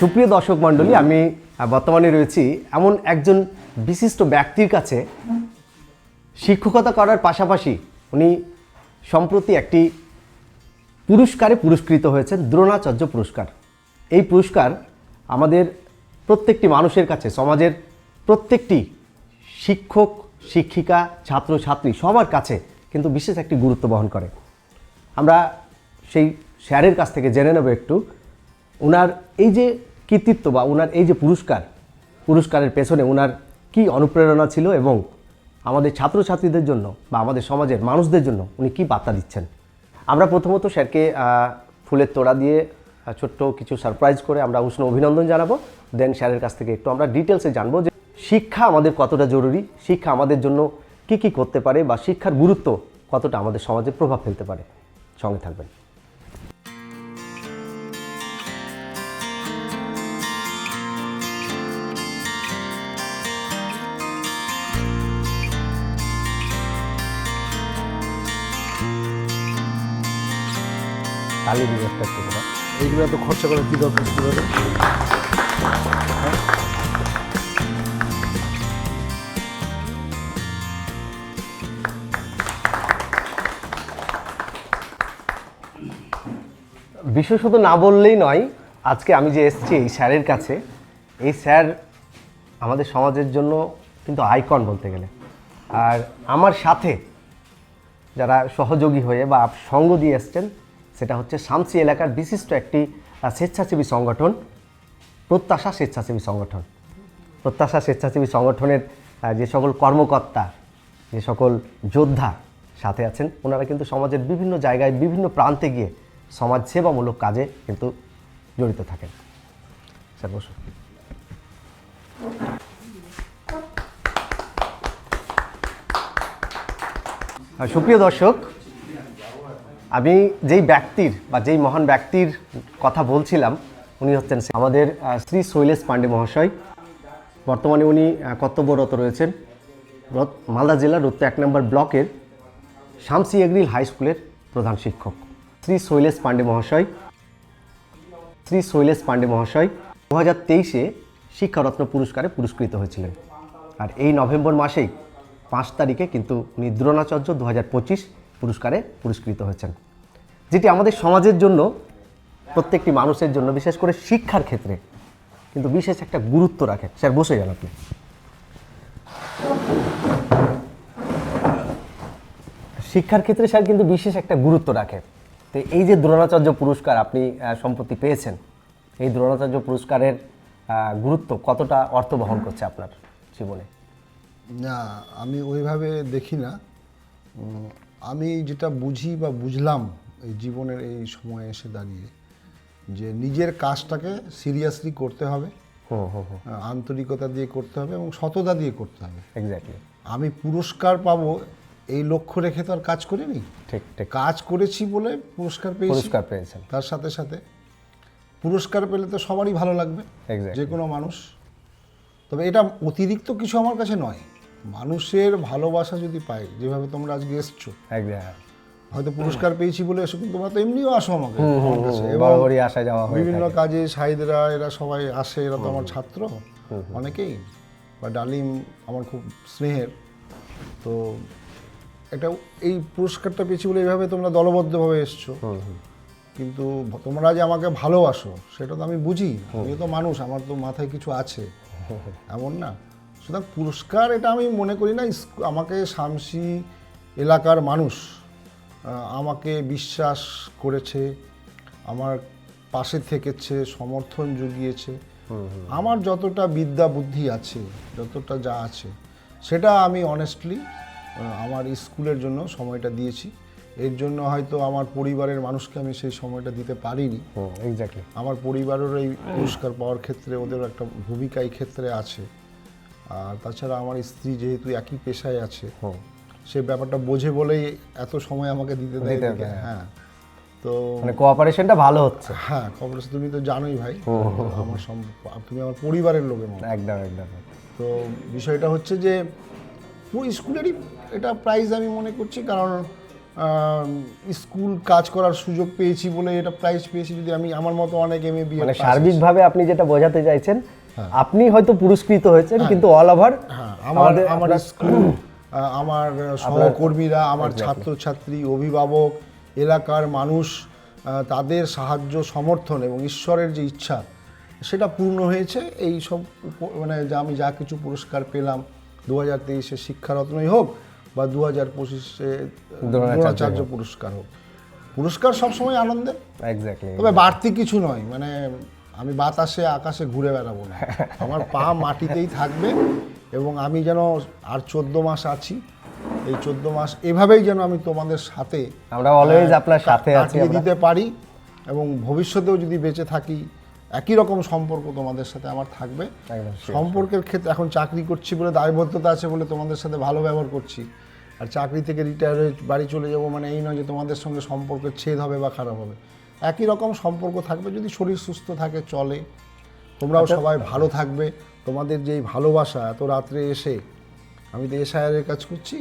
সুপ্রিয় দর্শক মণ্ডলী, আমি বর্তমানে রয়েছি এমন একজন বিশিষ্ট ব্যক্তির কাছে। শিক্ষকতা করার পাশাপাশি উনি সম্প্রতি একটি পুরস্কারে পুরস্কৃত হয়েছেন, দ্রোণাচার্য পুরস্কার। এই পুরস্কার আমাদের প্রত্যেকটি মানুষের কাছে, সমাজের প্রত্যেকটি শিক্ষক, শিক্ষিকা ছাত্র ছাত্রী সবার কাছে কিন্তু বিশেষ একটি গুরুত্ব বহন করে। আমরা সেই স্যারের কাছ থেকে জেনে নেব একটু ওনার এই যে কৃতিত্ব বা ওনার এই যে পুরস্কার, পুরস্কারের পেছনে ওনার কি অনুপ্রেরণা ছিল এবং আমাদের ছাত্রছাত্রীদের জন্য বা আমাদের সমাজের মানুষদের জন্য উনি কি বার্তা দিচ্ছেন? আমরা প্রথমত স্যারকে ফুলের তোড়া দিয়ে ছোট্ট কিছু সারপ্রাইজ করে আমরা উষ্ণ অভিনন্দন জানাব। দেন স্যারের কাছ থেকে একটু আমরা ডিটেলসে জানব যে শিক্ষা আমাদের কতটা জরুরি, শিক্ষা আমাদের জন্য কি কি করতে পারে বা শিক্ষার গুরুত্ব কতটা আমাদের সমাজে প্রভাব ফেলতে পারে। সঙ্গে থাকবেন। তালি দিয়ে একটা করে। এইগুলো এত খরচা করে কি দরকার রে? বিষয় শুধু না বললেই নয়, আজকে আমি যে এসেছি এই স্যারের কাছে, এই স্যার আমাদের সমাজের জন্য কিন্তু আইকন বলতে গেলে আর আমার সাথে যারা সহযোগী হয়ে বা সঙ্গ দিয়ে এসছেন সেটা হচ্ছে শামসি এলাকার বিশিষ্ট একটি স্বেচ্ছাসেবী সংগঠন, প্রত্যাশা স্বেচ্ছাসেবী সংগঠন। প্রত্যাশা স্বেচ্ছাসেবী সংগঠনের যে সকল কর্মকর্তা, যে সকল যোদ্ধা সাথে আছেন, ওনারা কিন্তু সমাজের বিভিন্ন জায়গায়, বিভিন্ন প্রান্তে গিয়ে সমাজ সেবামূলক কাজে কিন্তু জড়িত থাকেন। স্যার, বসুন। সুপ্রিয় দর্শক আমি যেই ব্যক্তির বা যেই মহান ব্যক্তির কথা বলছিলাম, উনি হচ্ছেন আমাদের শ্রী শৈলেশ পাণ্ডে মহাশয়। বর্তমানে উনি কর্তব্যরত রয়েছেন। মালদা জেলার রত্ত এক নম্বর ব্লকের শামসি এগ্রিল হাই স্কুলের প্রধান শিক্ষক। শ্রী শৈলেশ পাণ্ডে মহাশয়। শ্রী শৈলেশ পাণ্ডে মহাশয় দু হাজার তেইশে শিক্ষারত্ন পুরস্কারে পুরস্কৃত হয়েছিলেন। আর এই নভেম্বর মাসেই পাঁচ তারিখে কিন্তু উনি দ্রোণাচার্য দু হাজার পঁচিশ পুরস্কারে পুরস্কৃত হয়েছেন। যেটি আমাদের সমাজের জন্য, প্রত্যেকটি মানুষের জন্য, বিশেষ করে শিক্ষার ক্ষেত্রে, কিন্তু বিশেষ একটা গুরুত্ব রাখে। স্যার, বসে যান আপনি। শিক্ষার ক্ষেত্রে স্যার কিন্তু বিশেষ একটা গুরুত্ব রাখে। তো এই যে দ্রোণাচার্য পুরস্কার আপনি সম্প্রতি পেয়েছেন, এই দ্রোণাচার্য পুরস্কারের গুরুত্ব কতটা অর্থ বহন করছে আপনার জীবনে? না, আমি ওইভাবে দেখি না। আমি যেটা বুঝি বা বুঝলাম এই জীবনের এই সময়ে এসে দাঁড়িয়ে যে নিজের কাজটাকে সিরিয়াসলি করতে হবে আন্তরিকতা দিয়ে করতে হবে এবং সততা দিয়ে করতে হবে। এক্স্যাক্টলি আমি পুরস্কার পাবো এই লক্ষ্য রেখে তো আর কাজ করিনি। ঠিক ঠিক। কাজ করেছি বলে পুরস্কার পেয়েছি। পুরস্কার পেয়েছেন। তার সাথে সাথে পুরস্কার পেলে তো সবারই ভালো লাগবে. যে কোনো মানুষ। তবে এটা অতিরিক্ত কিছু আমার কাছে নয়। মানুষের ভালোবাসা যদি পাই যেভাবে তোমরা আজকে এসছো একদম হয়তো পুরস্কার পেয়েছি বলে এসো কিন্তু তোমরা তো এমনিও আসো আমাকে। বরাবরই আসা যাওয়া বিভিন্ন কাজে সাহিদরা এরা সবাই আসে এরা তো আমার ছাত্র। অনেকেই। বা ডালিম আমার খুব স্নেহের। তো এটা এই পুরস্কারটা পেয়েছি বলে এইভাবে তোমরা দলবদ্ধভাবে এসছো। কিন্তু তোমরা যে আমাকে ভালোবাসো সেটা তো আমি বুঝি। আমিও তো মানুষ আমার তো মাথায় কিছু আছে। এমন না। সুতরাং পুরস্কার এটা আমি মনে করি না আমাকে শামসি এলাকার মানুষ আমাকে বিশ্বাস করেছে আমার পাশে থেকেছে সমর্থন জুগিয়েছে। আমার যতটা বিদ্যা বুদ্ধি আছে যতটা যা আছে সেটা আমি অনেস্টলি আমার স্কুলের জন্য সময়টা দিয়েছি। এর জন্য হয়তো আমার পরিবারের মানুষকে আমি সেই সময়টা দিতে পারিনি। এক্স্যাক্টলি আমার পরিবারেরও এই পুরস্কার পাওয়ার ক্ষেত্রে ওদের একটা ভূমিকা এই ক্ষেত্রে আছে। আর তাছাড়া আমার স্ত্রী যেহেতু একই পেশায় আছে সে ব্যাপারটা বোঝে বলেই এত সময় আমাকে দিতে দেয়। হ্যাঁ তো মানে কোঅপারেশনটা ভালো হচ্ছে। হ্যাঁ খবর আছে, তুমি তো জানোই ভাই আমার তুমি আমার পরিবারের লোকের মতো। একদম একদম। তো বিষয়টা হচ্ছে যে পুরো স্কুলেরই এটা প্রাইজ আমি মনে করছি কারণ স্কুল কাজ করার সুযোগ পেয়েছি বলে এটা প্রাইজ পেয়েছি যদি আমি আমার মতো অনেক এম এ বি মানে সার্বিকভাবে আপনি যেটা বোঝাতে চাইছেন আপনি হয়তো পুরস্কৃত হয়েছেন কিন্তু অল ওভার হ্যাঁ আমার আমার স্কুল আমার সহকর্মীরা আমার ছাত্রছাত্রী অভিভাবক এলাকার মানুষ তাদের সাহায্য সমর্থন এবং ঈশ্বরের যে ইচ্ছা সেটা পূর্ণ হয়েছে। এই সব মানে যা আমি যা কিছু পুরস্কার পেলাম দু হাজার তেইশে শিক্ষারত্নই হোক বা দু হাজার পঁচিশে দ্রোণাচার্য পুরস্কার হোক। পুরস্কার সবসময় আনন্দে তবে বাড়তি কিছু নয়। মানে আমি বাতাসে আকাশে ঘুরে বেড়াবো না। আমার পা মাটিতেই থাকবে এবং আমি যেন আর চোদ্দ মাস আছি এই চোদ্দ মাস এভাবেই যেন আমি তোমাদের সাথে আমরা অলওয়েজ আপনার সাথে আছি দিতে পারি এবং ভবিষ্যতেও যদি বেঁচে থাকি একই রকম সম্পর্ক তোমাদের সাথে আমার থাকবে। সম্পর্কের ক্ষেত্রে এখন চাকরি করছি বলে দায়বদ্ধতা আছে বলে তোমাদের সাথে ভালো ব্যবহার করছি। আর চাকরি থেকে রিটায়ার হয়ে বাড়ি চলে যাব মানে এই নয় যে তোমাদের সঙ্গে সম্পর্কের ছেদ হবে বা খারাপ হবে। একই রকম সম্পর্ক থাকবে যদি শরীর সুস্থ থাকে চলে। তোমরাও সবাই ভালো থাকবে। তোমাদের যে ভালোবাসা এত রাত্রে এসে আমি তো এসআইআরের কাজ করছি।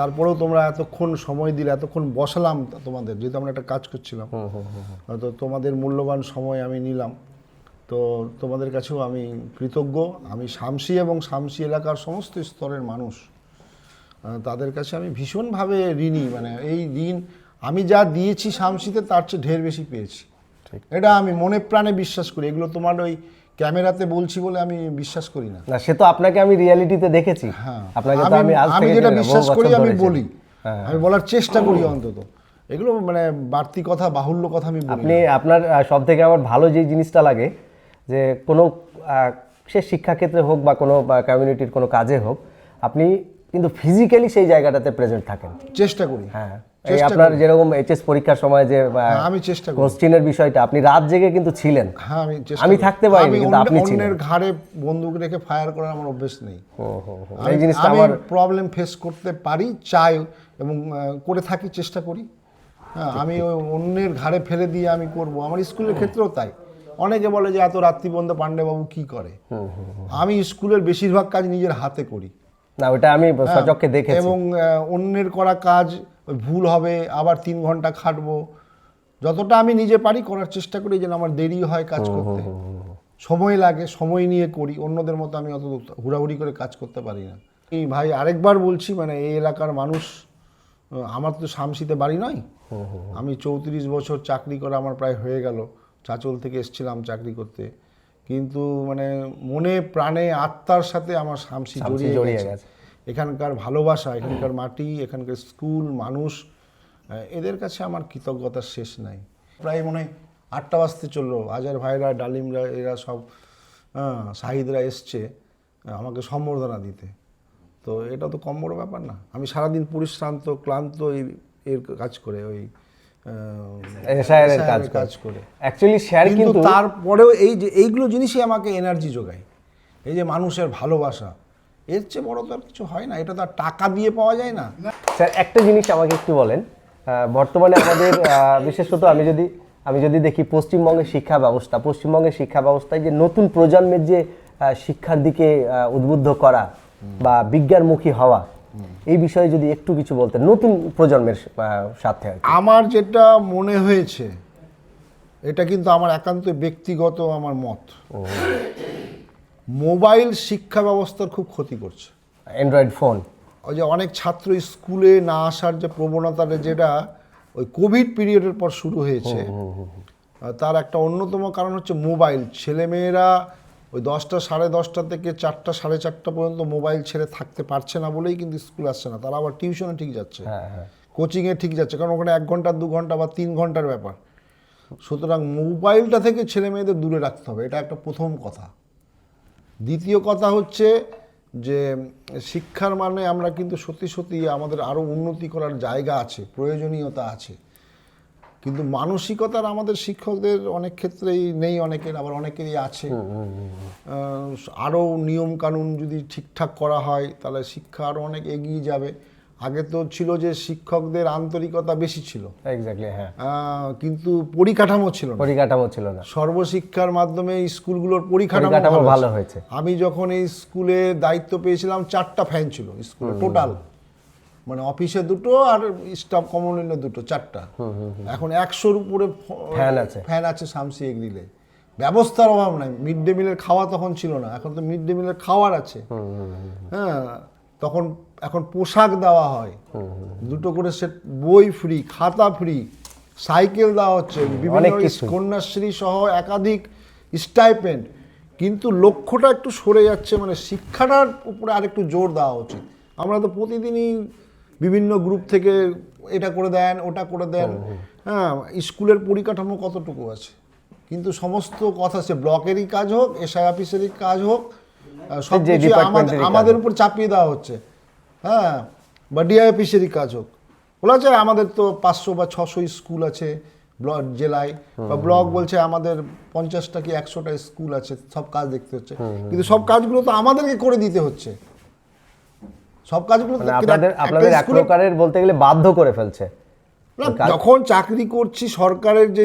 তারপরেও তোমরা এতক্ষণ সময় দিলে এতক্ষণ বসালাম তোমাদের যেহেতু আমরা একটা কাজ করছিলাম। তো তোমাদের মূল্যবান সময় আমি নিলাম। তো তোমাদের কাছেও আমি কৃতজ্ঞ। আমি শামসি এবং শামসি এলাকার সমস্ত স্তরের মানুষ। তাদের কাছে আমি ভীষণভাবে ঋণী। মানে এই ঋণ আমি যা দিয়েছি শামসিতে তার চেয়ে ঢের বেশি পেয়েছি। ঠিক। এটা আমি মনে প্রাণে বিশ্বাস করি। এগুলো তোমার ওই ক্যামেরাতে বলছি বলে আমি বিশ্বাস করি না। না সে তো আপনাকে আমি রিয়ালিটিতে দেখেছি। হ্যাঁ। আপনাকে তো আমি আজ আমি যেটা বিশ্বাস করি আমি বলি। হ্যাঁ। আমি বলার চেষ্টা করি অন্তত। এগুলো মানে বাড়তি কথা বাহুল্য কথা আমি আপনি আপনার সব থেকে আমার ভালো যে জিনিসটা লাগে যে কোনো সে শিক্ষাক্ষেত্রে হোক বা কোনো কমিউনিটির কোনো কাজে হোক আপনি কিন্তু ফিজিক্যালি সেই জায়গাটাতে প্রেজেন্ট থাকেন। চেষ্টা করি। হ্যাঁ। এই আপনার যেরকম এইচএস পরীক্ষার সময় যে হ্যাঁ, আমি চেষ্টা করি। কোশ্চিনের বিষয়টা আপনি রাত জেগে কিন্তু ছিলেন। হ্যাঁ আমি আমি থাকতে পারিনি, কিন্তু আপনি ছিলেন। অন্যের ঘাড়ে বন্দুক রেখে ফায়ার করার আমার অভ্যেস নেই। এই জিনিসটা আমার প্রবলেম ফেস করতে পারি চাই এবং করে থাকি চেষ্টা করি। হ্যাঁ আমি অন্যের ঘাড়ে ফেলে দিয়ে আমি করব। আমার স্কুলের ক্ষেত্রেও তাই। অনেকে বলে যে এত রাত্রি বন্ধ পাণ্ডেবাবু কি করে? আমি স্কুলের বেশিরভাগ কাজ নিজের হাতে করি। না ওটা আমি সচক্ষে দেখেছি। এবং অন্যের করা কাজ ওই ভুল হবে আবার তিন ঘণ্টা খাটবো। যতটা আমি নিজে পারি করার চেষ্টা করি যেন আমার দেরি হয় কাজ করতে। সময় লাগে সময় নিয়ে করি অন্যদের মতো আমি অত হুড়াহুড়ি করে কাজ করতে পারি না। এই ভাই আরেকবার বলছি মানে এই এলাকার মানুষ আমার তো শামসিতে বাড়ি নয়। আমি চৌত্রিশ বছর চাকরি করা আমার প্রায় হয়ে গেল। চাচল থেকে এসেছিলাম চাকরি করতে। কিন্তু মানে মনে প্রাণে আত্মার সাথে আমার শামসি জড়িয়ে গেছে। এখানকার ভালোবাসা এখানকার মাটি এখানকার স্কুল মানুষ এদের কাছে আমার কৃতজ্ঞতার শেষ নাই। প্রায় মনে হয় আটটা বাজতে চলল। আজার ভাইরা ডালিমরা এরা সব শাহিদরা এসছে আমাকে সম্বর্ধনা দিতে। তো এটা তো কম বড় ব্যাপার না। আমি সারাদিন পরিশ্রান্ত ক্লান্ত এই এর কাজ করে ওই কাজ কাজ করে। অ্যাকচুয়ালি স্যার কিন্তু তারপরেও এই যে এইগুলো জিনিসই আমাকে এনার্জি যোগায়। এই যে মানুষের ভালোবাসা এর চেয়ে বড় তো আর কিছু হয় না এটা তো আর টাকা দিয়ে পাওয়া যায় না। স্যার একটা জিনিস আমাকে একটু বলেন বর্তমানে আমাদের বিশেষত আমি যদি আমি যদি দেখি পশ্চিমবঙ্গের শিক্ষা ব্যবস্থা পশ্চিমবঙ্গের শিক্ষা ব্যবস্থায় যে নতুন প্রজন্মের যে শিক্ষার দিকে উদ্বুদ্ধ করা বা বিজ্ঞানমুখী হওয়া এই বিষয়ে যদি একটু কিছু বলতেন নতুন প্রজন্মের সাথে আমার যেটা মনে হয়েছে এটা কিন্তু আমার একান্ত ব্যক্তিগত আমার মত। মোবাইল শিক্ষা ব্যবস্থার খুব ক্ষতি করছে। অ্যান্ড্রয়েড ফোন ওই যে অনেক ছাত্র স্কুলে না আসার যে প্রবণতাটা যেটা ওই কোভিড পিরিয়ডের পর শুরু হয়েছে। তার একটা অন্যতম কারণ হচ্ছে মোবাইল। ছেলেমেয়েরা ওই দশটা সাড়ে দশটা থেকে চারটা সাড়ে চারটা পর্যন্ত মোবাইল ছেড়ে থাকতে পারছে না বলেই কিন্তু স্কুল আসছে না। তারা আবার টিউশনে ঠিক যাচ্ছে। হ্যাঁ হ্যাঁ। কোচিংয়ে ঠিক যাচ্ছে। কারণ ওখানে এক ঘণ্টা দু ঘণ্টা বা তিন ঘণ্টার ব্যাপার। সুতরাং মোবাইলটা থেকে ছেলে মেয়েদের দূরে রাখতে হবে। এটা একটা প্রথম কথা। দ্বিতীয় কথা হচ্ছে যে শিক্ষার মানে আমরা কিন্তু সত্যি সত্যি আমাদের আরও উন্নতি করার জায়গা আছে প্রয়োজনীয়তা আছে। কিন্তু মানসিকতার আমাদের শিক্ষকদের অনেক ক্ষেত্রেই নেই অনেকের আবার অনেকেরই আছে। আরও নিয়মকানুন যদি ঠিকঠাক করা হয় তাহলে শিক্ষা আরও অনেক এগিয়ে যাবে। আগে তো ছিল যে শিক্ষকদের আন্তরিকতা বেশি ছিল। এক্স্যাক্টলি হ্যাঁ। কিন্তু পরিকাঠামো ছিল না। পরিকাঠামো ছিল না। সর্বশিক্ষার মাধ্যমে স্কুলগুলোর পরিকাঠামো ভালো হয়েছে। আমি যখন এই স্কুলে দায়িত্ব পেয়েছিলাম চারটা ফ্যান ছিল স্কুলে টোটাল মানে অফিসে দুটো আর স্টাফ কমন রুমে দুটো চারটা। এখন একশোর উপরে ফ্যান আছে। ফ্যান আছে শামসি এগ্রিলে। ব্যবস্থার অভাব নাই। মিড ডে মিলের খাওয়া তখন ছিল না। এখন তো মিড ডে মিলের খাওয়ার আছে। হ্যাঁ তখন এখন পোশাক দেওয়া হয়। দুটো করে সেট বই ফ্রি খাতা ফ্রি সাইকেল দেওয়া হচ্ছে। বিভিন্ন কন্যাশ্রী সহ একাধিক স্টাইপেন্ড কিন্তু লক্ষ্যটা একটু সরে যাচ্ছে মানে শিক্ষাটার উপরে আরেকটু জোর দেওয়া উচিত। আমরা তো প্রতিদিনই বিভিন্ন গ্রুপ থেকে এটা করে দেন ওটা করে দেন। হ্যাঁ স্কুলের পরিকাঠামো কতটুকু আছে? কিন্তু সমস্ত কথা সে ব্লকেরই কাজ হোক এসআই অফিসেরই কাজ হোক সব আমাদের উপর চাপিয়ে দেওয়া হচ্ছে। হ্যাঁ বা ডিআই অফিসেরই কাজ হোক। বলা যায় আমাদের তো পাঁচশো বা ছশো স্কুল আছে ব্লক জেলায় বা ব্লক বলছে আমাদের পঞ্চাশটা কি একশোটা স্কুল আছে সব কাজ দেখতে হচ্ছে। কিন্তু সব কাজগুলো তো আমাদেরকে করে দিতে হচ্ছে। সব কাজগুলো মানে আপনাদের আপনাদের এক প্রকারের বলতে গেলে বাধ্য করে ফেলছে। যখন চাকরি করছি সরকারের যে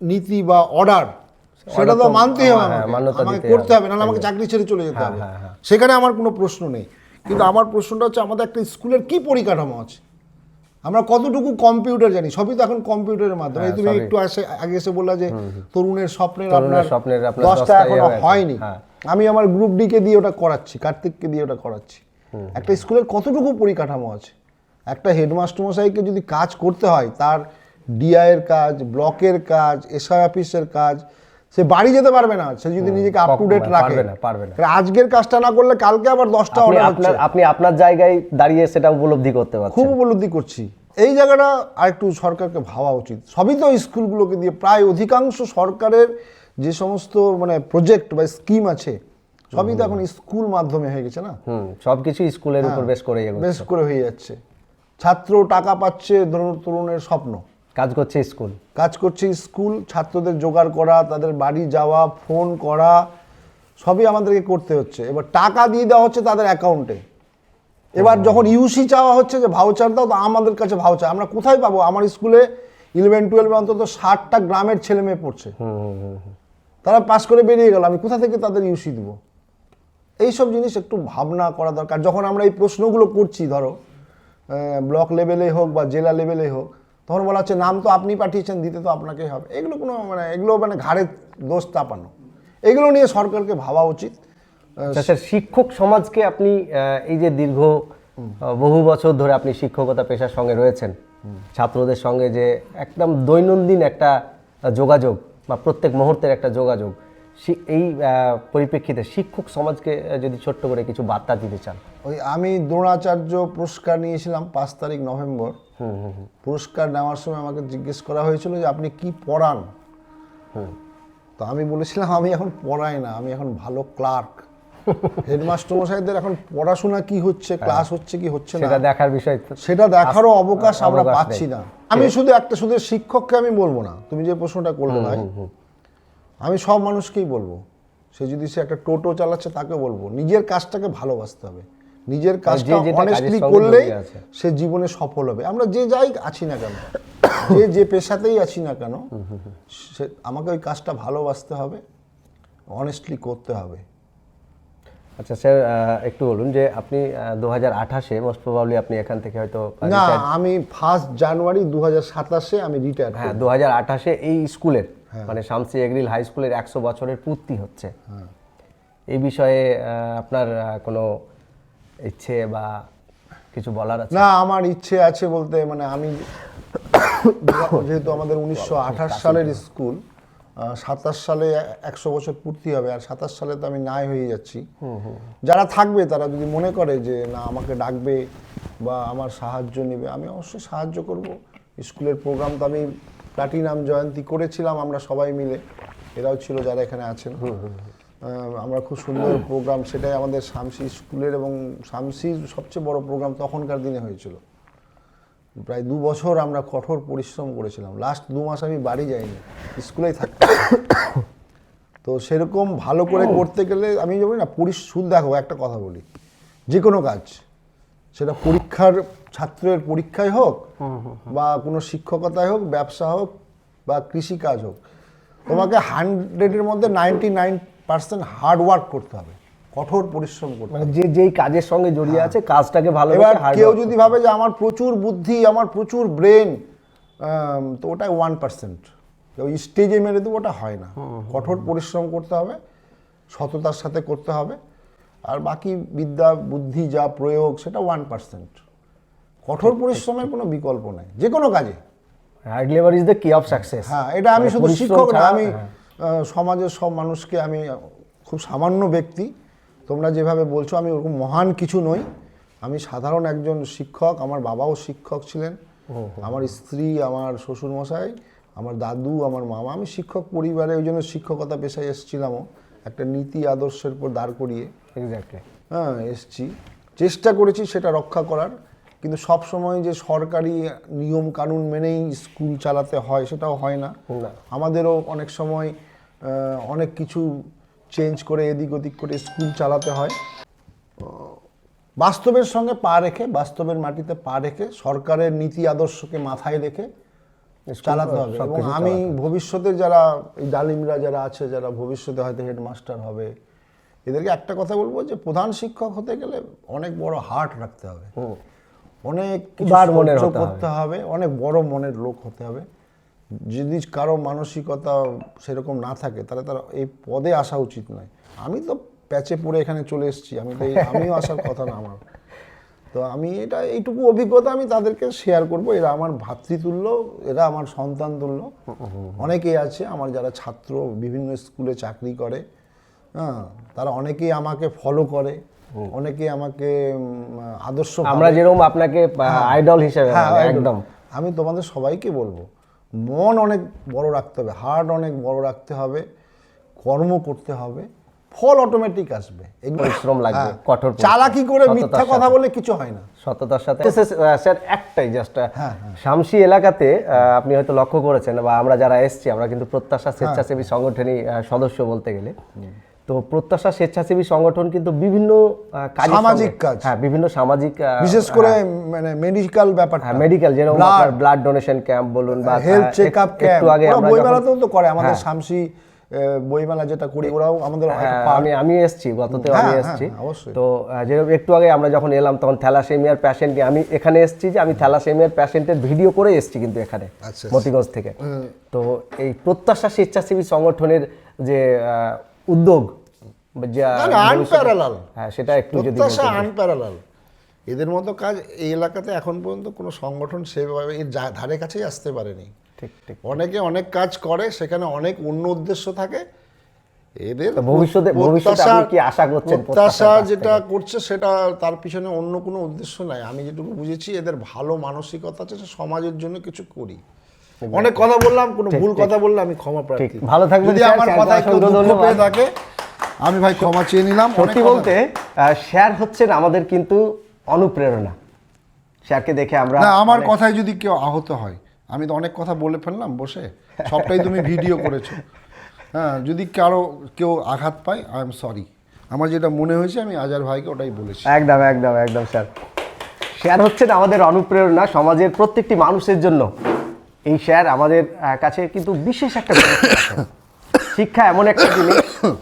নীতি বা অর্ডার সেটা তো মানতেই হবে হ্যাঁ, আমাকে। করতে হবে। নাহলে আমাকে চাকরি ছেড়ে চলে যেতে হ্যাঁ, হবে। হ্যাঁ। সেখানে আমার কোনো প্রশ্ন নেই। কিন্তু আমার প্রশ্নটা হচ্ছে আমাদের একটা স্কুলের কি পরিকাঠামো আছে? আমরা কতটুকু কম্পিউটার জানি? সবই তো এখন কম্পিউটারের মাধ্যমে। তুমি হ্যাঁ, একটু আসে আগে এসে বললা যে তরুণের স্বপ্নের আপনার স্বপ্নের দশটা এখনও হয়নি। হ্যাঁ। আমি আমার গ্রুপ ডি কে দিয়ে ওটা করাচ্ছি কার্তিককে দিয়ে ওটা করাচ্ছি। একটা স্কুলের কতটুকু পরিকাঠামো আছে? একটা হেডমাস্টার মশাইকে যদি কাজ করতে হয় তার ডিআই এর কাজ ব্লকের কাজ এসআই অফিসের কাজ সে বাড়ি যেতে পারবে না সে যদি নিজেকে আপ টু ডেট পারবে রাখে। না, পারবে না। আজকের কাজটা না করলে কালকে আবার দশটা অর্ডার আপনার আপনি আপনার জায়গায় দাঁড়িয়ে সেটা উপলব্ধি করতে খুব উপলব্ধি করছি। এই জায়গাটা আরেকটু সরকারকে ভাবা উচিত। সবই তো স্কুলগুলোকে দিয়ে প্রায় অধিকাংশ সরকারের যে সমস্ত মানে প্রজেক্ট বা স্কিম আছে সবই তো এখন স্কুল মাধ্যমে হয়ে গেছে না? হুম সবকিছু স্কুলের উপর বেশ করে বেশ করে হয়ে যাচ্ছে। ছাত্র টাকা পাচ্ছে ধরুন তরুণের স্বপ্ন। কাজ করছে স্কুল। কাজ করছে স্কুল ছাত্রদের জোগাড় করা তাদের বাড়ি যাওয়া ফোন করা সবই আমাদেরকে করতে হচ্ছে। এবার টাকা দিয়ে দেওয়া হচ্ছে তাদের অ্যাকাউন্টে এবার যখন ইউসি চাওয়া হচ্ছে যে ভাউচার দাও তো আমাদের কাছে ভাউচার আমরা কোথায় পাবো? আমার স্কুলে ইলেভেন টুয়েলভে অন্তত ষাটটা গ্রামের ছেলে মেয়ে পড়ছে। তারা পাস করে বেরিয়ে গেল। আমি কোথা থেকে তাদের ইউসি দিব? এইসব জিনিস একটু ভাবনা করা দরকার। যখন আমরা এই প্রশ্নগুলো করছি ধরো ব্লক লেভেলে হোক বা জেলা লেভেলে হোক তখন বলা হচ্ছে নাম তো আপনি পাঠিয়েছেন দিতে তো আপনাকেই হবে। এগুলো কোনো মানে এগুলো মানে ঘাড়ে দোষ চাপানো। এগুলো নিয়ে সরকারকে ভাবা উচিত। আচ্ছা স্যার শিক্ষক সমাজকে আপনি এই যে দীর্ঘ বহু বছর ধরে আপনি শিক্ষকতা পেশার সঙ্গে রয়েছেন ছাত্রদের সঙ্গে যে একদম দৈনন্দিন একটা যোগাযোগ বা প্রত্যেক মুহূর্তের একটা যোগাযোগ এই পরিপ্রেক্ষিতে শিক্ষক সমাজকে যদি ছোট্ট করে কিছু বার্তা দিতে চান। ওই আমি দ্রোণাচার্য পুরস্কার নিয়েছিলাম পাঁচ তারিখ নভেম্বর। পুরস্কার নেওয়ার সময় আমাকে জিজ্ঞেস করা হয়েছিল যে আপনি কি পড়ান? তো আমি বলেছিলাম আমি এখন পড়াই না আমি এখন ভালো ক্লার্ক। হেডমাস্টার মশাইদের এখন পড়াশোনা কি হচ্ছে ক্লাস হচ্ছে কি হচ্ছে না? সেটা দেখার বিষয় তো- সেটা দেখারও অবকাশ আমরা পাচ্ছি না। আমি শুধু একটা শুধু শিক্ষককে আমি বলব না। তুমি যে প্রশ্নটা করলে ভাই আমি সব মানুষকেই বলব সে যদি সে একটা টোটো চালাচ্ছে তাকে বলব নিজের কাজটাকে ভালোবাসতে হবে। নিজের কাজটা যেটা অনেস্টলি করলেই সে জীবনে সফল হবে। আমরা যে যাই আছি না কেন যে যে পেশাতেই আছি না কেন সে আমাকে ওই কাজটা ভালোবাসতে হবে অনেস্টলি করতে হবে। আচ্ছা স্যার একটু বলুন যে আপনি দু হাজার আঠাশে মোস্ট প্রবাবলি আপনি এখান থেকে হয়তো না আমি ফার্স্ট জানুয়ারি দু হাজার সাতাশে আমি রিটায়ার হ্যাঁ দু হাজার আঠাশে এই স্কুলের হ্যাঁ। মানে শামসি এগ্রিল হাই স্কুলের একশো বছরের পূর্তি হচ্ছে। এই বিষয়ে আপনার কোনো ইচ্ছে বা কিছু বলার আছে? না আমার ইচ্ছে আছে বলতে মানে আমি যেহেতু আমাদের উনিশশো আঠাশ সালের স্কুল সাতাশ সালে একশো বছর পূর্তি হবে আর সাতাশ সালে তো আমি নাই হয়ে যাচ্ছি। যারা থাকবে তারা যদি মনে করে যে না আমাকে ডাকবে বা আমার সাহায্য নেবে আমি অবশ্যই সাহায্য করব। স্কুলের প্রোগ্রাম তো আমি প্লাটিনাম জয়ন্তী করেছিলাম আমরা সবাই মিলে এরাও ছিল যারা এখানে আছেন। আমরা খুব সুন্দর প্রোগ্রাম সেটাই আমাদের শামসি স্কুলের এবং শামসির সবচেয়ে বড় প্রোগ্রাম তখনকার দিনে হয়েছিল। প্রায় দু বছর আমরা কঠোর পরিশ্রম করেছিলাম। লাস্ট দু মাস আমি বাড়ি যাইনি স্কুলেই থাকতাম। তো সেরকম ভালো করে করতে গেলে আমি বলি না পরিশুদ্ধ দেখো একটা কথা বলি। যে কোনো কাজ সেটা পরীক্ষার ছাত্রের পরীক্ষায় হোক বা কোনো শিক্ষকতায় হোক ব্যবসা হোক বা কৃষিকাজ হোক তোমাকে হান্ড্রেডের মধ্যে ninety nine percent hard work করতে হবে কঠোর পরিশ্রম করতে মানে যে যেই কাজের সঙ্গে জড়িয়ে আছে কাজটাকে ভালো এবার কেউ যদি ভাবে যে আমার প্রচুর বুদ্ধি আমার প্রচুর ব্রেন তো ওটা ওয়ান পার্সেন্ট ওই স্টেজে মেরে দেবো ওটা হয় না। কঠোর পরিশ্রম করতে হবে সততার সাথে করতে হবে আর বাকি বিদ্যা বুদ্ধি যা প্রয়োগ সেটা ওয়ান পার্সেন্ট কঠোর পরিশ্রমের কোনো বিকল্প নেই যে কোনো কাজে। Hard labour is the key of success হ্যাঁ এটা আমি শুধু শিক্ষক না আমি হ্যাঁ। সমাজের সব মানুষকে আমি খুব সামান্য ব্যক্তি। তোমরা যেভাবে বলছো আমি ওরকম মহান কিছু নই। আমি সাধারণ একজন শিক্ষক আমার বাবাও শিক্ষক ছিলেন। আমার স্ত্রী আমার শ্বশুর মশাই আমার দাদু আমার মামা আমি শিক্ষক পরিবারে ওই জন্য শিক্ষকতা পেশায় এসেছিলামও। একটা নীতি আদর্শের উপর দাঁড় করিয়ে এক্স্যাক্টলি হ্যাঁ এসছি। চেষ্টা করেছি সেটা রক্ষা করার। কিন্তু সব সময় যে সরকারি নিয়ম কানুন মেনেই স্কুল চালাতে হয় সেটাও হয় না। আমাদেরও অনেক সময় অনেক কিছু চেঞ্জ করে এদিক ওদিক করে স্কুল চালাতে হয়। বাস্তবের সঙ্গে পা রেখে বাস্তবের মাটিতে পা রেখে সরকারের নীতি আদর্শকে মাথায় রেখে চালাতে হবে। এবং আমি ভবিষ্যতে যারা এই ডালিমরা যারা আছে যারা ভবিষ্যতে হয়তো হেডমাস্টার হবে এদেরকে একটা কথা বলব যে প্রধান শিক্ষক হতে গেলে অনেক বড় হার্ট রাখতে হবে। অনেক উদার মনের করতে হবে অনেক বড় মনের লোক হতে হবে। যদি কারও মানসিকতা সেরকম না থাকে তাহলে তার এই পদে আসা উচিত নয়। আমি তো প্যাচে পড়ে এখানে চলে এসেছি আমি তো এই- আমিও আসার কথা না আমার। তো আমি এটা এইটুকু অভিজ্ঞতা আমি তাদেরকে শেয়ার করব। এরা আমার ভাতৃতুল্য এরা আমার সন্তান তুল্য। অনেকেই আছে আমার যারা ছাত্র বিভিন্ন স্কুলে চাকরি করে হ্যাঁ তারা অনেকেই আমাকে ফলো করে। অনেকেই আমাকে আদর্শ আমরা যেরকম আপনাকে আইডল হিসেবে হ্যাঁ, মানে একদম। আমি তোমাদের সবাইকে বলব মন অনেক বড় রাখতে হবে হার্ট অনেক বড় রাখতে হবে কর্ম করতে হবে ফল অটোমেটিক আসবে। পরিশ্রম লাগবে, হ্যাঁ, কঠোর চালাকি করে মিথ্যা কথা বলে কিছু হয় না। সততার সাথে স্যার একটাই জাস্ট হ্যাঁ, শামসি এলাকাতে আপনি হয়তো লক্ষ্য করেছেন বা আমরা যারা এসেছি আমরা কিন্তু প্রত্যাশা স্বেচ্ছাসেবী সংগঠনই সদস্য বলতে গেলে। তো প্রত্যাশা স্বেচ্ছাসেবী সংগঠন কিন্তু বিভিন্ন সামাজিক কাজ। হ্যাঁ বিভিন্ন সামাজিক বিশেষ করে মানে মেডিকেল ব্যাপারটা। হ্যাঁ মেডিকেল যেরকম ব্লাড ডোনেশন ক্যাম্প বলুন বা health uh, check up camp একটু আগে বইমেলাতেও তো করে আমাদের হ্যাঁ। শামসি বইমেলা যেটা করি ওরাও আমাদের হ্যাঁ। আমি আমি এসেছি গততেও হ্যাঁ, আমি হ্যাঁ, এসেছি। হ্যাঁ, তো যেরকম একটু আগে আমরা যখন এলাম তখন থ্যালাসেমিয়ার প্যাশেন্ট আমি এখানে এসেছি যে আমি থ্যালাসেমিয়ার প্যাশেন্টের ভিডিও করে এসেছি কিন্তু এখানে আচ্ছা, মতিগঞ্জ থেকে। তো এই প্রত্যাশা স্বেচ্ছাসেবী সংগঠনের যে উদ্যোগ। হ্যাঁ সেটা একটু যদি আনপ্যারালাল এদের মতো কাজ এই এলাকাতে এখন পর্যন্ত কোনো সংগঠন সেভাবে এর ধারে কাছেই আসতে পারেনি। ঠিক ঠিক। অনেকে অনেক কাজ করে সেখানে অনেক অন্য উদ্দেশ্য থাকে। এদের ভবিষ্যতে- ভবিষ্যতে আপনি কি আশা করছেন প্রত্যাশা যেটা করছে সেটা তার পিছনে অন্য কোনো উদ্দেশ্য নাই। আমি যেটুকু বুঝেছি এদের ভালো মানসিকতা আছে সে সমাজের জন্য কিছু করি। অনেক কথা বললাম কোনো ভুল কথা বললে আমি ক্ষমা প্রার্থী। ভালো থাকবেন, যদি আমার কথায় কেউ দুঃখ পেয়ে থাকে আমি ভাই ক্ষমা চেয়ে নিলাম সত্যি বলতে শেয়ার হচ্ছেন আমাদের কিন্তু অনুপ্রেরণা। শেয়ারকে দেখে আমরা না আমার কথায় যদি কেউ আহত হয় আমি তো অনেক কথা বলে ফেললাম বসে। সবটাই তুমি ভিডিও করেছ। হ্যাঁ যদি কারও কেউ আঘাত পায় আই এম সরি আমার যেটা মনে হয়েছে আমি আজার ভাইকে ওটাই বলেছি। একদম একদম একদম স্যার। শেয়ার হচ্ছেন আমাদের অনুপ্রেরণা সমাজের প্রত্যেকটি মানুষের জন্য। এই শেয়ার আমাদের কাছে কিন্তু বিশেষ একটা শিক্ষা এমন একটা জিনিস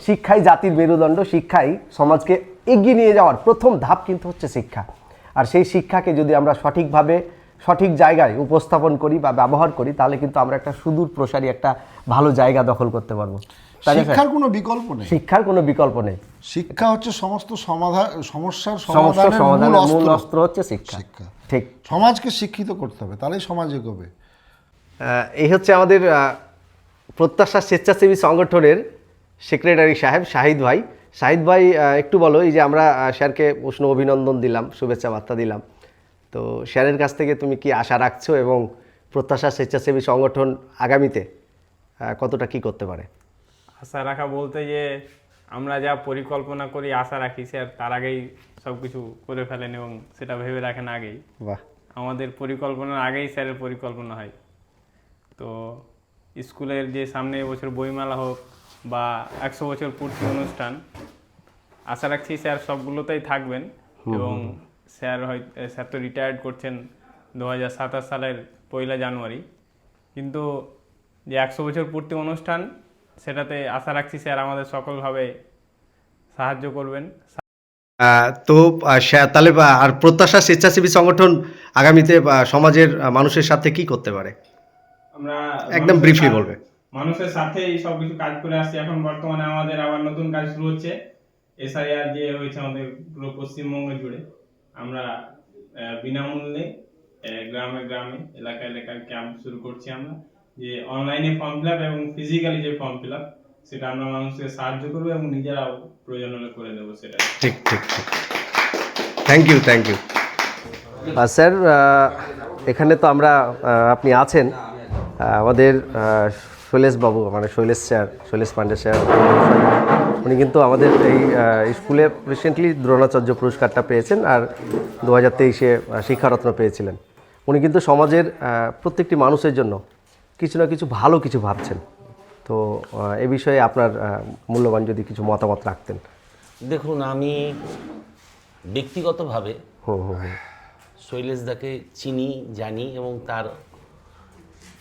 শিক্ষাই জাতির মেরুদণ্ড শিক্ষাই সমাজকে এগিয়ে নিয়ে যাওয়ার প্রথম ধাপ কিন্তু হচ্ছে শিক্ষা। আর সেই শিক্ষাকে যদি আমরা সঠিকভাবে সঠিক জায়গায় উপস্থাপন করি বা ব্যবহার করি তাহলে কিন্তু আমরা একটা সুদূর প্রসারী একটা ভালো জায়গা দখল করতে পারব। শিক্ষার কোনো বিকল্প নেই। শিক্ষার কোনো বিকল্প নেই। শিক্ষা হচ্ছে সমস্ত সমাধান সমস্যার সমাধানের মূল অস্ত্র। হচ্ছে শিক্ষা। ঠিক। সমাজকে শিক্ষিত করতে হবে তাহলেই সমাজ এগোবে। এই হচ্ছে আমাদের প্রত্যাশা স্বেচ্ছাসেবী সংগঠনের সেক্রেটারি সাহেব শাহিদ ভাই। শাহিদ ভাই একটু বলো এই যে আমরা স্যারকে উষ্ণ অভিনন্দন দিলাম শুভেচ্ছা বার্তা দিলাম। তো স্যারের কাছ থেকে তুমি কি আশা রাখছো এবং প্রত্যাশা স্বেচ্ছাসেবী সংগঠন আগামীতে কতটা কি করতে পারে? আশা রাখা বলতে যে আমরা যা পরিকল্পনা করি আশা রাখি স্যার তার আগেই সব কিছু করে ফেলেন এবং সেটা ভেবে রাখেন আগেই। বাহ। আমাদের পরিকল্পনার আগেই স্যারের পরিকল্পনা হয়। তো স্কুলের যে সামনে বছর বইমেলা হোক বা একশো বছর পূর্তি অনুষ্ঠান আশা রাখছি স্যার সবগুলোতেই থাকবেন এবং স্যার হয় স্যার তো রিটায়ার্ড করছেন দু হাজার সাতাশ সালের পয়লা জানুয়ারি। কিন্তু যে একশো বছর পূর্তি অনুষ্ঠান সেটাতে আশা রাখছি স্যার আমাদের সকলভাবে সাহায্য করবেন। তো তাহলে আর প্রত্যাশা স্বেচ্ছাসেবী সংগঠন আগামীতে সমাজের মানুষের সাথে কি করতে পারে? আমরা একদম সাথে- বলবে। মানুষের সাথে এই সব কিছু কাজ করে আসছি। এখন বর্তমানে আমাদের আবার নতুন কাজ শুরু হচ্ছে। এসআইআর যে হয়েছে আমাদের পুরো পশ্চিমবঙ্গ জুড়ে। আমরা বিনামূল্যে গ্রামে গ্রামে এলাকা এলাকায় ক্যাম্প শুরু করছি আমরা। যে অনলাইনে ফর্ম ফিল আপ এবং ফিজিক্যালি যে ফর্ম ফিল আপ সেটা আমরা মানুষকে সাহায্য করব এবং নিজেরাও প্রয়োজন হলে করে দেবো সেটা। ঠিক ঠিক ঠিক। Thank you thank you sir এখানে তো আমরা আপনি আছেন। আমাদের শৈলেশ বাবু মানে শৈলেশ স্যার শৈলেশ পান্ডে স্যার উনি কিন্তু আমাদের এই স্কুলে রিসেন্টলি দ্রোণাচার্য পুরস্কারটা পেয়েছেন আর দু হাজার তেইশে শিক্ষারত্ন পেয়েছিলেন। উনি কিন্তু সমাজের প্রত্যেকটি মানুষের জন্য কিছু না কিছু ভালো কিছু ভাবছেন। তো এ বিষয়ে আপনার মূল্যবান যদি কিছু মতামত রাখতেন। দেখুন আমি ব্যক্তিগতভাবে শৈলেশদাকে চিনি জানি এবং তার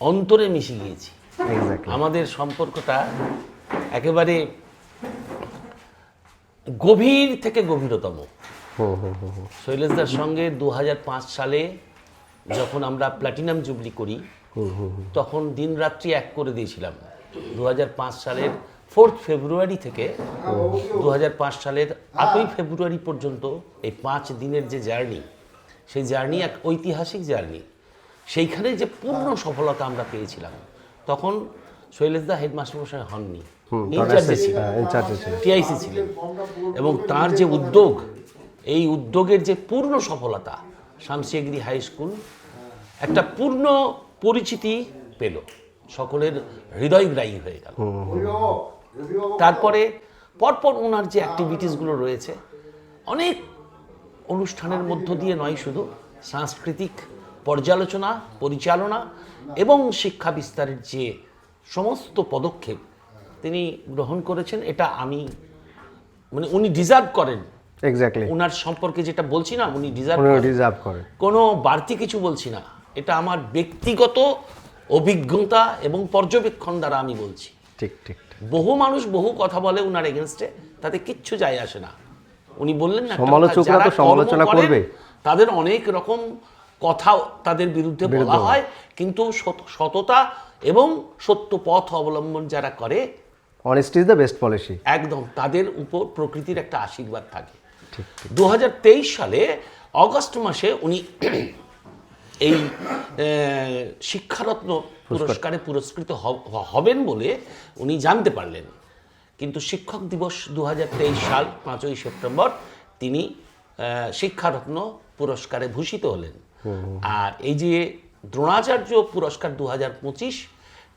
অন্তরে মিশে গিয়েছি। আমাদের সম্পর্কটা একেবারে গভীর থেকে গভীরতম। শৈলেশদার সঙ্গে দু হাজার পাঁচ সালে যখন আমরা প্ল্যাটিনাম জুবলি করি তখন দিনরাত্রি এক করে দিয়েছিলাম। দু হাজার পাঁচ সালের ফোর্থ ফেব্রুয়ারি থেকে দু হাজার পাঁচ সালের আটই ফেব্রুয়ারি পর্যন্ত এই পাঁচ দিনের যে জার্নি সেই জার্নি এক ঐতিহাসিক জার্নি। সেইখানে যে পূর্ণ সফলতা আমরা পেয়েছিলাম তখন শৈলেশদা হেডমাস্টার মশাই হননি। ইনচার্জে ছিলেন। টিআইসি ছিলেন। এবং তার যে উদ্যোগ এই উদ্যোগের যে পূর্ণ সফলতা শামসিয়াগিরি হাই স্কুল একটা পূর্ণ পরিচিতি পেল। সকলের হৃদয়গ্রাহী হয়ে গেল। তারপরে পরপর ওনার যে অ্যাক্টিভিটিসগুলো রয়েছে অনেক অনুষ্ঠানের মধ্য দিয়ে নয় শুধু সাংস্কৃতিক পর্যালোচনা পরিচালনা এবং শিক্ষা বিস্তারের যে সমস্ত পদক্ষেপ তিনি গ্রহণ করেছেন এটা আমি মানে উনি ডিজার্ভ করেন। এক্স্যাক্টলি ওনার সম্পর্কে যেটা বলছি না উনি ডিজার্ভ উনি করেন। কোনো বাড়তি কিছু বলছি না। এটা আমার ব্যক্তিগত অভিজ্ঞতা এবং পর্যবেক্ষণ দ্বারা আমি বলছি। ঠিক ঠিক ঠিক। বহু মানুষ বহু কথা বলে উনার এগেনস্টে তাতে কিচ্ছু যায় আসে না। উনি বললেন না সমালোচকরা তো সমালোচনা করবে। তাদের অনেক রকম কথা তাদের বিরুদ্ধে বলা হয়। কিন্তু সত- সততা এবং সত্য পথ অবলম্বন যারা করে honest is the best policy একদম তাদের উপর প্রকৃতির একটা আশীর্বাদ থাকে। দু হাজার তেইশ সালে অগস্ট মাসে উনি এই শিক্ষারত্ন পুরস্কারে। পুরস্কৃত হবেন বলে উনি জানতে পারলেন। কিন্তু শিক্ষক দিবস দু হাজার তেইশ সাল পাঁচই সেপ্টেম্বর তিনি শিক্ষারত্ন পুরস্কারে ভূষিত হলেন। আর এই যে দ্রোণাচার্য পুরস্কার দু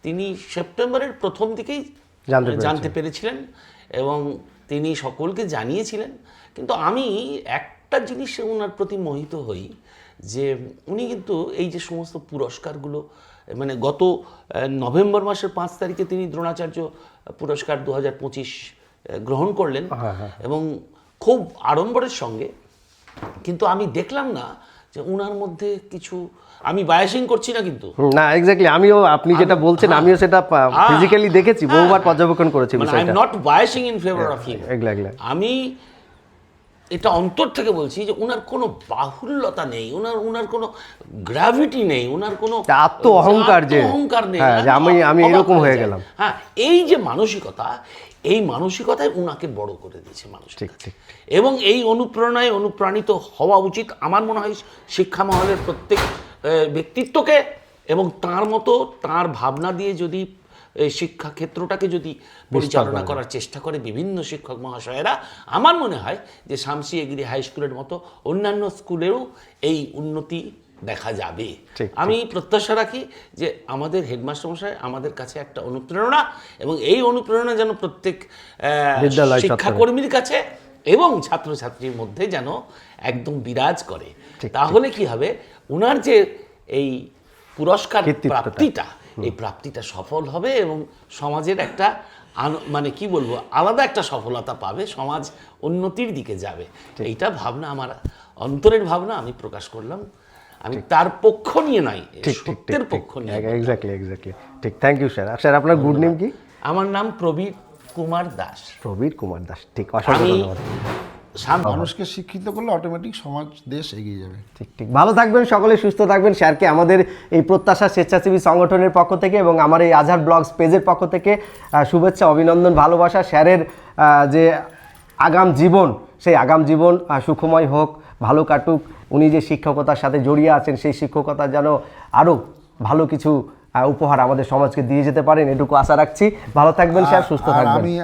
তিনি সেপ্টেম্বরের প্রথম দিকেই জানতে জানতে পেরেছিলেন এবং তিনি সকলকে জানিয়েছিলেন। কিন্তু আমি একটা জিনিস ওনার প্রতি মোহিত হই যে উনি কিন্তু এই যে সমস্ত পুরস্কারগুলো মানে গত নভেম্বর মাসের পাঁচ তারিখে তিনি দ্রোণাচার্য পুরস্কার দু হাজার পঁচিশ গ্রহণ করলেন এবং খুব আড়ম্বরের সঙ্গে। কিন্তু আমি দেখলাম না যে ওনার মধ্যে কিছু আমি বায়াসিং করছি না কিন্তু। না এক্স্যাক্টলি আমিও আপনি যেটা বলছেন আমিও সেটা ফিজিক্যালি দেখেছি বহুবার পর্যবেক্ষণ করেছি বিষয়টা। I am not biasing in favour of him exactly আমি এটা অন্তর থেকে বলছি যে ওনার কোনো বাহুল্যতা নেই ওনার ওনার কোনো গ্র্যাভিটি নেই ওনার কোনো আত্ম অহংকার যে- অহংকার নেই। হ্যাঁ, আমি- আমি এরকম হয়ে গেলাম। হ্যাঁ এই যে মানসিকতা এই মানসিকতায় ওনাকে বড় করে দিয়েছে মানুষ ঠিক ঠিক। এবং এই অনুপ্রেরণায় অনুপ্রাণিত হওয়া উচিত আমার মনে হয় শিক্ষা মহলের প্রত্যেক ব্যক্তিত্বকে এবং তার মতো তার ভাবনা দিয়ে যদি শিক্ষা ক্ষেত্রটাকে যদি পরিচালনা করার চেষ্টা করে বিভিন্ন শিক্ষক মহাশয়েরা আমার মনে হয় যে শামসি এগিরি হাই স্কুলের মতো অন্যান্য স্কুলেও এই উন্নতি দেখা যাবে। আমি প্রত্যাশা রাখি যে আমাদের হেডমাস্টার মশাই আমাদের কাছে একটা অনুপ্রেরণা এবং এই অনুপ্রেরণা যেন প্রত্যেক আহ, বিদ্যালয় শিক্ষা ছাত্র। কর্মীর কাছে এবং ছাত্রছাত্রীর মধ্যে যেন একদম বিরাজ করে। তাহলে কি হবে? ওনার যে এই পুরস্কার। প্রাপ্তিটা এই প্রাপ্তিটা সফল হবে এবং সমাজের একটা মানে কি বলব আলাদা একটা সফলতা পাবে সমাজ উন্নতির দিকে যাবে। এইটা ভাবনা আমার অন্তরের ভাবনা আমি প্রকাশ করলাম। আমি তার পক্ষ নিয়ে নাই সত্যের পক্ষ নিয়ে এক্স্যাক্টলি এক্স্যাক্টলি ঠিক থ্যাংক ইউ স্যার স্যার আপনার গুড নেম কি? আমার নাম প্রবীর কুমার দাস। প্রবীর কুমার দাস। ঠিক অসংখ্য ধন্যবাদ। মানুষকে শিক্ষিত করলে অটোমেটিক সমাজ দেশ এগিয়ে যাবে। ঠিক ঠিক। ভালো থাকবেন সকলে সুস্থ থাকবেন। স্যারকে আমাদের এই প্রত্যাশা স্বেচ্ছাসেবী সংগঠনের পক্ষ থেকে এবং আমার এই আজহার ব্লগস পেজের পক্ষ থেকে শুভেচ্ছা অভিনন্দন ভালোবাসা। স্যারের যে আগাম জীবন সেই আগাম জীবন সুখময় হোক ভালো কাটুক। উনি যে শিক্ষকতার সাথে জড়িয়ে আছেন সেই শিক্ষকতা যেন আরও ভালো কিছু উপহার আমাদের সমাজকে দিয়ে যেতে পারেন এটুকু আশা রাখছি। ভালো থাকবেন স্যার সুস্থ থাকবেন। আমি